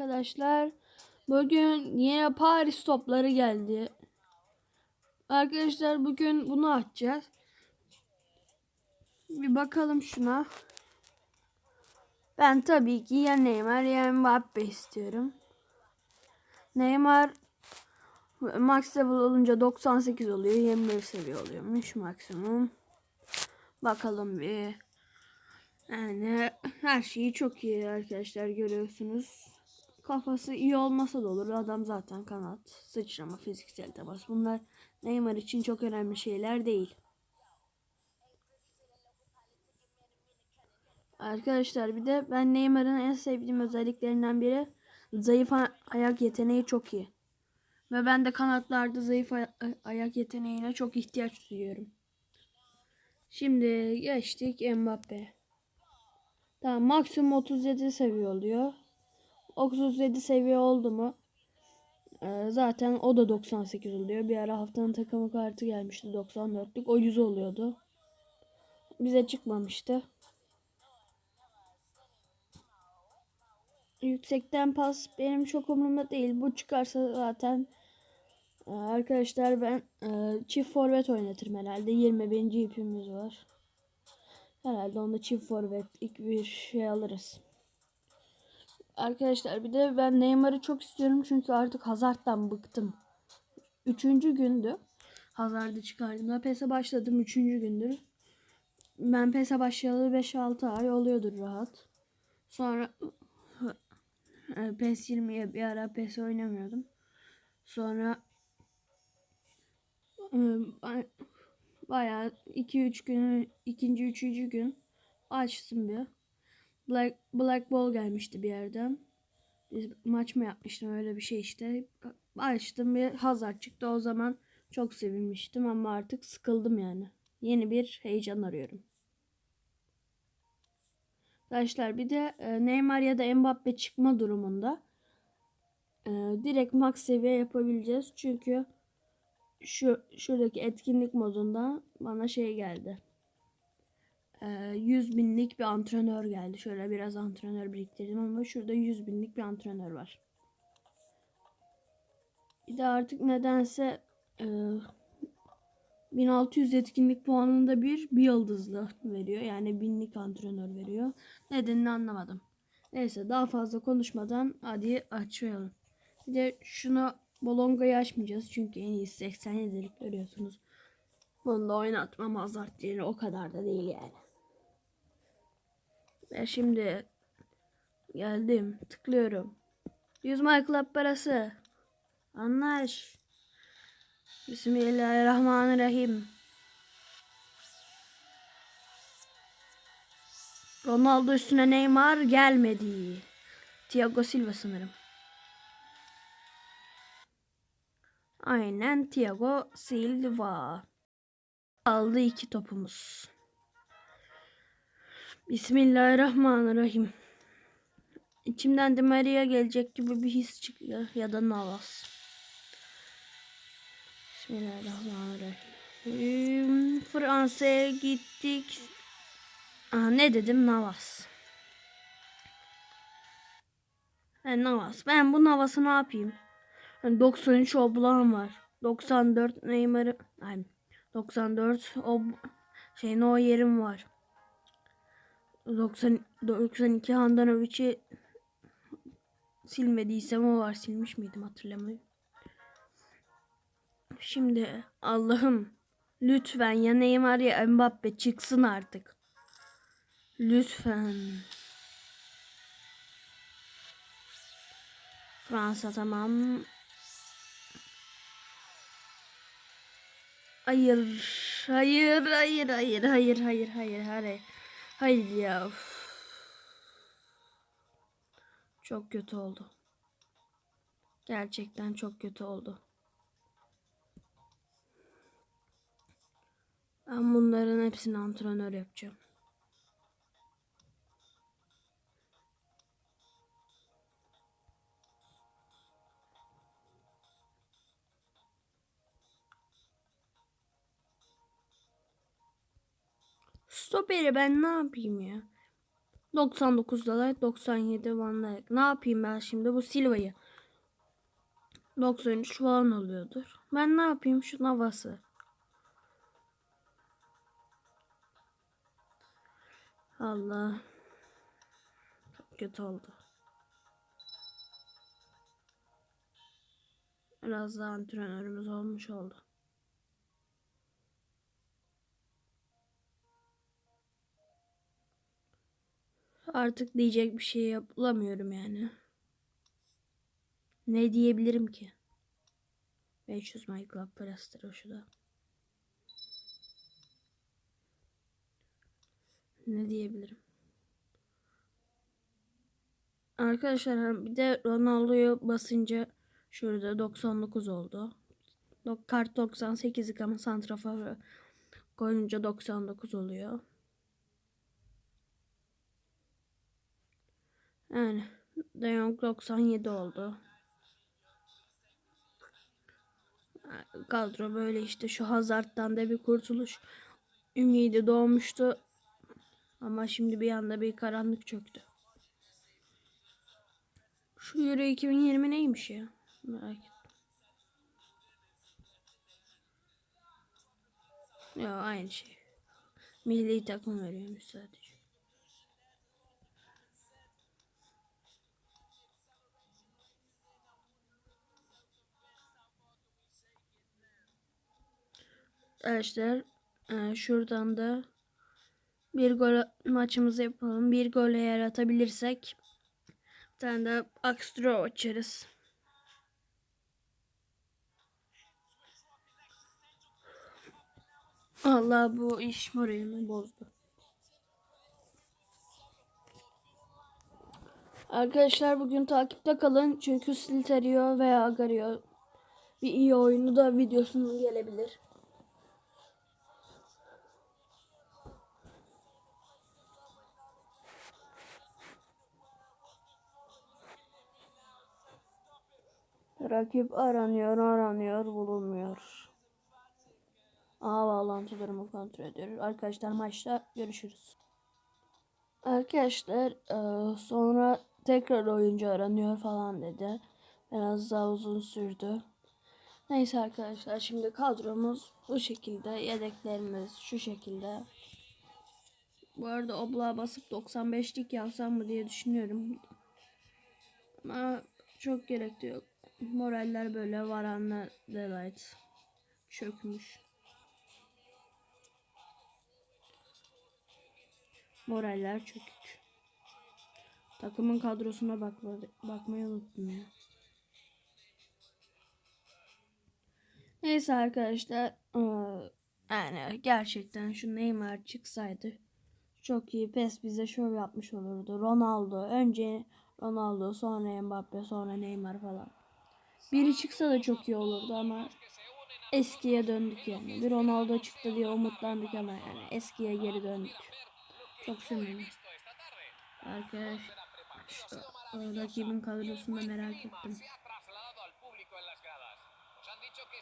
arkadaşlar. Bugün yine Paris topları geldi. Arkadaşlar bugün bunu açacağız. Bir bakalım şuna. Ben tabii ki ya Neymar ya Mbappe istiyorum. Neymar max level olunca 98 oluyor. 21 seviye oluyormuş maksimum. Bakalım bir. Yani her şeyi çok iyi arkadaşlar görüyorsunuz. Kafası iyi olmasa da olur. Adam zaten kanat, sıçrama, fiziksel temas. Bunlar Neymar için çok önemli şeyler değil. Arkadaşlar bir de ben Neymar'ın en sevdiğim özelliklerinden biri zayıf ayak yeteneği çok iyi. Ve ben de kanatlarda zayıf ay- ayak yeteneğine çok ihtiyaç duyuyorum. Şimdi geçtik Mbappe. Tamam maksimum 37 seviye oluyor. 37 seviye oldu mu? Ee, zaten o da 98 oluyor. Bir ara haftanın takımı kartı gelmişti 94'lük. O 100 oluyordu. Bize çıkmamıştı. Yüksekten pas benim çok umurumda değil. Bu çıkarsa zaten e, arkadaşlar ben e, çift forvet oynatırım herhalde. 21. ipimiz var. Herhalde onda çift forvetlik bir şey alırız. Arkadaşlar bir de ben Neymar'ı çok istiyorum çünkü artık Hazard'dan bıktım. Üçüncü gündü. Hazard'ı çıkardığımda PES'e başladım. Üçüncü gündür. Ben PES'e başlayalı 5-6 ay oluyordur rahat. Sonra e, PES 20'ye bir ara PES oynamıyordum. Sonra e, bayağı 2-3 gün ikinci üçüncü gün açtım bir. Black, Black Ball gelmişti bir yerden. Biz maç mı yapmıştım öyle bir şey işte. Açtım bir Hazard çıktı o zaman çok sevinmiştim ama artık sıkıldım yani. Yeni bir heyecan arıyorum. Arkadaşlar bir de e, Neymar ya da Mbappe çıkma durumunda e, direkt max seviye yapabileceğiz. Çünkü şu şuradaki etkinlik modunda bana şey geldi. E, 100 binlik bir antrenör geldi. Şöyle biraz antrenör biriktirdim ama şurada 100 binlik bir antrenör var. Bir de artık nedense e, 1600 etkinlik puanında bir bir yıldızlı veriyor. Yani binlik antrenör veriyor. Nedenini anlamadım. Neyse daha fazla konuşmadan hadi açmayalım. Bir de şunu Bolonga'yı açmayacağız. Çünkü en iyisi 87'lik görüyorsunuz. Bunu da oynatmam Hazard yerine o kadar da değil yani. Ve şimdi geldim. Tıklıyorum. 100 My Club parası. Anlaş. Bismillahirrahmanirrahim. Ronaldo üstüne Neymar gelmedi. Thiago Silva sanırım. Aynen Thiago Silva. Aldı iki topumuz. Bismillahirrahmanirrahim. İçimden de Maria gelecek gibi bir his çıkıyor ya da Navas. Bismillahirrahmanirrahim. Fransa'ya gittik. Aa, ne dedim Navas. Ben Navas. Ben bu Navas'ı ne yapayım? Yani 93 Oblan var. 94 Neymar'ı yani 94 o şey no yerim var. 90 92 Handanovic'i silmediysem o var. Silmiş miydim hatırlamıyorum. Şimdi Allah'ım lütfen ya Neymar ya Mbappe çıksın artık. Lütfen. Fransa tamam. Hayır. Hayır, hayır, hayır, hayır, hayır, hayır, hayır. Hayır ya. Uf. Çok kötü oldu. Gerçekten çok kötü oldu. Ben bunların hepsini antrenör yapacağım. Stoperi ben ne yapayım ya? 99 dolar 97 Van Dijk. Ne yapayım ben şimdi bu Silva'yı? 93 falan oluyordur. Ben ne yapayım şu Navas'ı? Allah. Çok kötü oldu. Biraz daha antrenörümüz olmuş oldu. Artık diyecek bir şey yapılamıyorum yani. Ne diyebilirim ki? 500 My Club Plaster şu da. Ne diyebilirim? Arkadaşlar bir de Ronaldo'yu basınca şurada 99 oldu. Kart 98'lik ama santrafor koyunca 99 oluyor. Yani De Jong 97 oldu. Kadro böyle işte şu Hazard'dan da bir kurtuluş ümidi doğmuştu. Ama şimdi bir anda bir karanlık çöktü. Şu Euro 2020 neymiş ya? Merak ettim. Ya aynı şey. Milli takım veriyormuş sadece. Arkadaşlar e, şuradan da bir gol maçımızı yapalım. Bir gol eğer atabilirsek bir tane de Axtro açarız. Allah bu iş moralimi bozdu. Arkadaşlar bugün takipte kalın çünkü Silterio veya Agario bir iyi oyunu da videosunun gelebilir. Rakip aranıyor, aranıyor, bulunmuyor. Aha bağlantı durumu kontrol ediyoruz. Arkadaşlar maçta görüşürüz. Arkadaşlar e, sonra tekrar oyuncu aranıyor falan dedi. Biraz daha uzun sürdü. Neyse arkadaşlar şimdi kadromuz bu şekilde. Yedeklerimiz şu şekilde. Bu arada obla basıp 95'lik yapsam mı diye düşünüyorum. Ama çok gerek de yok. Moraller böyle varanla delight çökmüş. Moraller çökük. Takımın kadrosuna bakma, bakmayı unuttum ya. Neyse arkadaşlar. eee, Yani gerçekten şu Neymar çıksaydı çok iyi PES bize şov yapmış olurdu. Ronaldo önce Ronaldo sonra Mbappe sonra Neymar falan. Biri çıksa da çok iyi olurdu ama eskiye döndük yani. Bir Ronaldo çıktı diye umutlandık ama yani eskiye geri döndük. Çok sinirli. Arkadaş şu rakibin kadrosunu da merak ettim.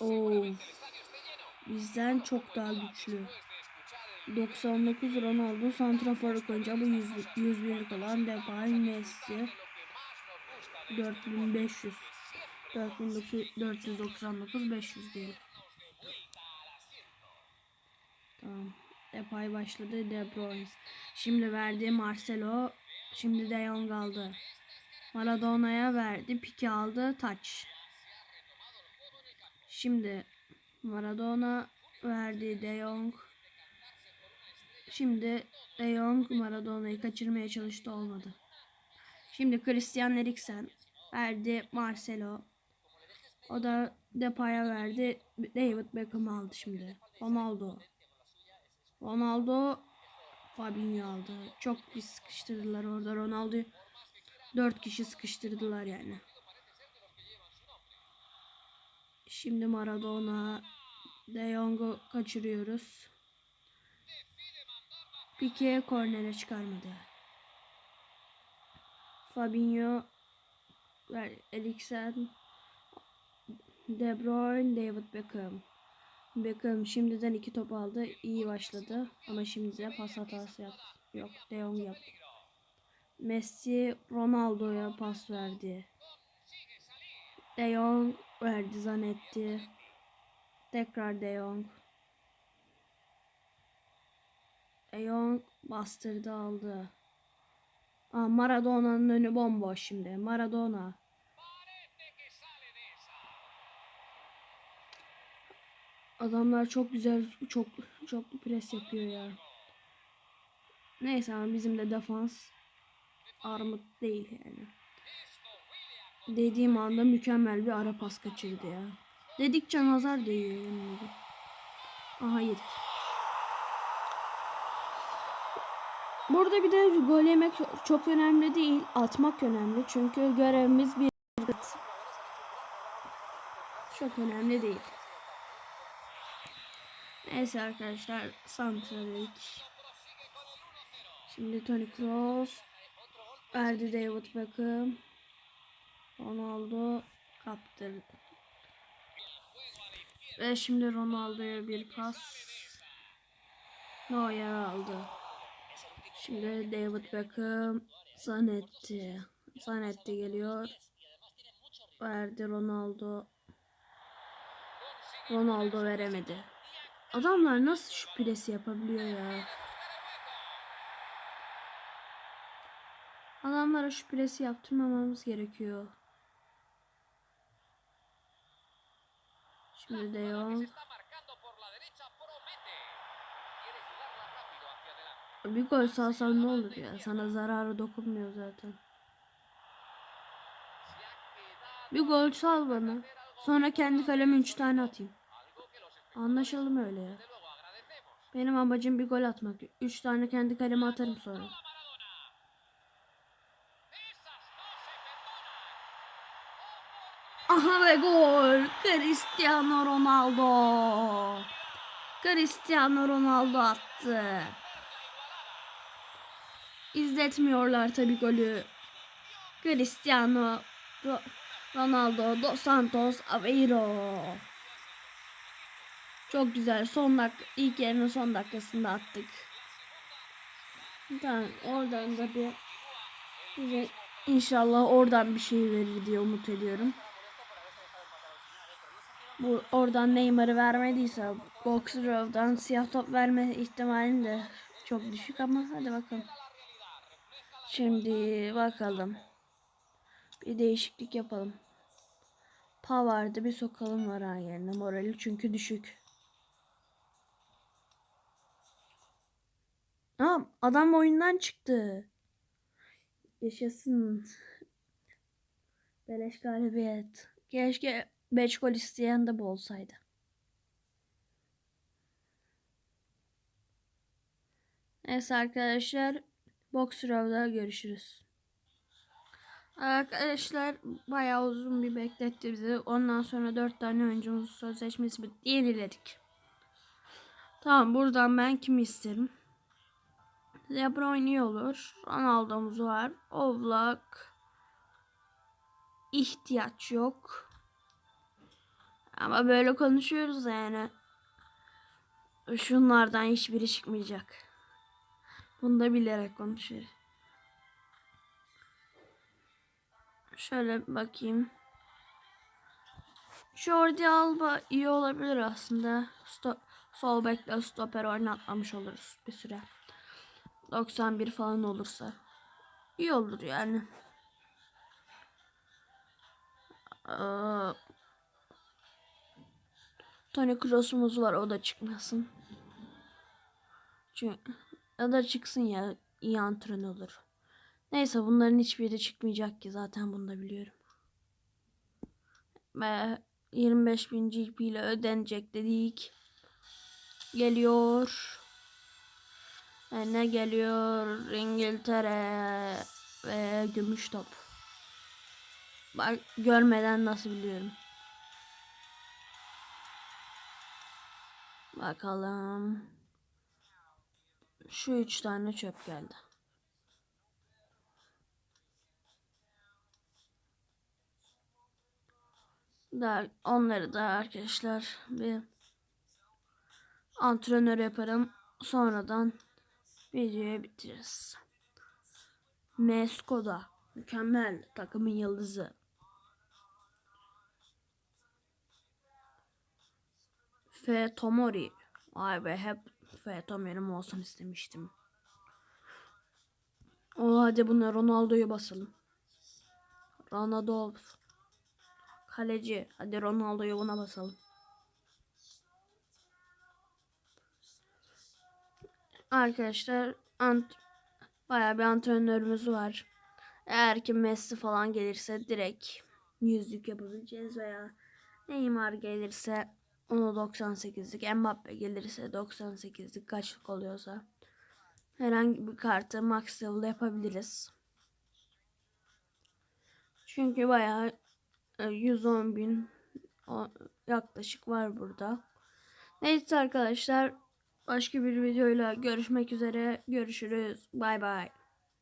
Oo. Bizden çok daha güçlü. 99 Ronaldo santrafor koyunca bu 100, 101'lik olan Depay Messi 4500 4499 500 diyelim. Tamam. Depay başladı. De Bruyne. Şimdi verdi Marcelo. Şimdi De Jong aldı. Maradona'ya verdi. Pique aldı. Taç. Şimdi Maradona verdi De Jong. Şimdi De Jong Maradona'yı kaçırmaya çalıştı olmadı. Şimdi Christian Eriksen verdi Marcelo. O da Depay'a verdi. David Beckham aldı şimdi. Ronaldo. Ronaldo Fabinho aldı. Çok pis sıkıştırdılar orada Ronaldo'yu. Dört kişi sıkıştırdılar yani. Şimdi Maradona De Jong'u kaçırıyoruz. Pique kornere çıkarmadı. Fabinho Eriksen De Bruyne, David Beckham. Beckham şimdiden iki top aldı. İyi başladı. Ama şimdi de pas hatası yaptı. Yok, De Jong yaptı. Messi Ronaldo'ya pas verdi. De Jong verdi Zanetti. Tekrar De Jong. De Jong bastırdı aldı. Aa, Maradona'nın önü bomboş şimdi. Maradona. Adamlar çok güzel, çok çok pres yapıyor ya. Neyse ama bizim de defans armut değil yani. Dediğim anda mükemmel bir ara pas kaçırdı ya. Dedikçe nazar değiyor ederim. Aha yedik. Burada bir de gol yemek çok önemli değil. Atmak önemli. Çünkü görevimiz bir çok önemli değil. Neyse arkadaşlar santradik. Şimdi Toni Kroos verdi David Beckham. Ronaldo kaptırdı. Ve şimdi Ronaldo'ya bir pas. Neuer aldı. Şimdi David Beckham Zanetti. Zanetti geliyor. Verdi Ronaldo. Ronaldo veremedi. Adamlar nasıl şu presi yapabiliyor ya? Adamlara şu presi yaptırmamamız gerekiyor. Şimdi de Jong. Bir gol salsan ne olur ya? Sana zararı dokunmuyor zaten. Bir gol sal bana. Sonra kendi kaleme 3 tane atayım. Anlaşalım öyle ya. Benim amacım bir gol atmak. 3 tane kendi kaleme atarım sonra. Aha ve gol. Cristiano Ronaldo. Cristiano Ronaldo attı. İzletmiyorlar tabi golü. Cristiano Ro- Ronaldo dos Santos Aveiro. Çok güzel. Son dak ilk yarının son dakikasında attık. Tamam, oradan da bir bize inşallah oradan bir şey verir diye umut ediyorum. Bu oradan Neymar'ı vermediyse Boxerov'dan siyah top verme ihtimali de çok düşük ama hadi bakalım. Şimdi bakalım. Bir değişiklik yapalım. Pavard'ı bir sokalım Varan yerine morali çünkü düşük. Aa, adam oyundan çıktı. Yaşasın. Beleş galibiyet. Keşke 5 gol isteyen de bu olsaydı. Neyse arkadaşlar. Boxerov'da görüşürüz. Arkadaşlar bayağı uzun bir bekletti bizi. Ondan sonra 4 tane oyuncumuz sözleşmesi bitti. Yeniledik. Tamam buradan ben kimi isterim? De Bruyne olur. Ronaldo'muz var. Oblak. ihtiyaç yok. Ama böyle konuşuyoruz yani. Şunlardan hiçbiri çıkmayacak. Bunu da bilerek konuşuyoruz. Şöyle bakayım. Jordi Alba iyi olabilir aslında. Sto sol bekle stoper oynatmamış oluruz bir süre. 91 falan olursa. İyi olur yani. Aa, Tony Kroos'umuz var o da çıkmasın. Çünkü ya da çıksın ya iyi antrenör olur. Neyse bunların hiçbiri çıkmayacak ki zaten bunu da biliyorum. Ve 25 bin GP ile ödenecek dedik. Geliyor. Ve ne geliyor? İngiltere ve gümüş top. Bak görmeden nasıl biliyorum. Bakalım. Şu üç tane çöp geldi. Da onları da arkadaşlar bir antrenör yaparım. Sonradan videoyu bitiririz. Meskoda. Mükemmel. Takımın yıldızı. F. Tomori. Vay be hep F. Tomori'm olsun istemiştim. O hadi buna Ronaldo'yu basalım. Ronaldo. Kaleci. Hadi Ronaldo'yu buna basalım. Arkadaşlar ant bayağı bir antrenörümüz var. Eğer ki Messi falan gelirse direkt yüzlük yapabileceğiz veya Neymar gelirse onu 98'lik Mbappe gelirse 98'lik kaçlık oluyorsa herhangi bir kartı max level yapabiliriz. Çünkü bayağı e, 110 bin o- yaklaşık var burada. Neyse arkadaşlar başka bir videoyla görüşmek üzere. Görüşürüz. Bay bay.